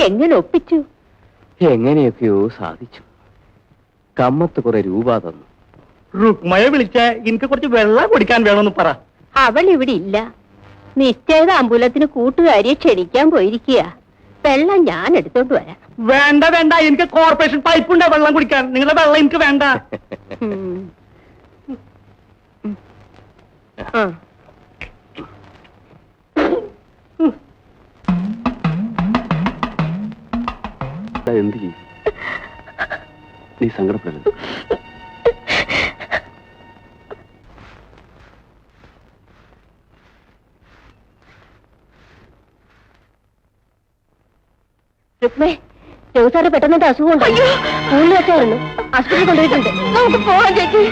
എങ്ങനെ ഒപ്പിച്ചു? എങ്ങനെയൊക്കെയോ സാധിച്ചു. കമ്മത്ത് കുറെ രൂപ തന്നു. റുക്മയെ വിളിച്ച എനിക്ക് കുറച്ച് വെള്ളം കുടിക്കാൻ വേണമെന്ന് പറ. അവൾ ഇവിടെ ഇല്ല. നിശ്ചയത അമ്പുലത്തിന് കൂട്ടുകാരിയെ ക്ഷണിക്കാൻ പോയിരിക്കുക. വെള്ളം ഞാൻ എടുത്തോണ്ട് വരാം. വേണ്ട വേണ്ട. എനിക്ക് കോർപ്പറേഷൻ പൈപ്പ് ഉണ്ട് വെള്ളം കുടിക്കാൻ. നിങ്ങളുടെ വെള്ളം എനിക്ക് വേണ്ട. ആ എന്ത് ചെയ്യും? നീ സങ്കടപ്പെടരുത്. രുക്മേ രഘുസാറ് പെട്ടെന്ന് അസുഖമുണ്ടോ? സ്കൂളിൽ വെച്ചായിരുന്നു. ആശുപത്രി കൊണ്ടുപോയിട്ടുണ്ട്. നമുക്ക് പോവാം ചേച്ചി.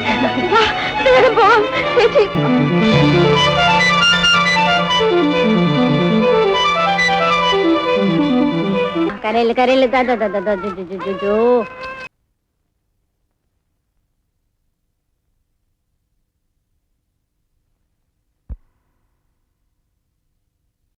പോവാം ചേച്ചി. करेल करेल जो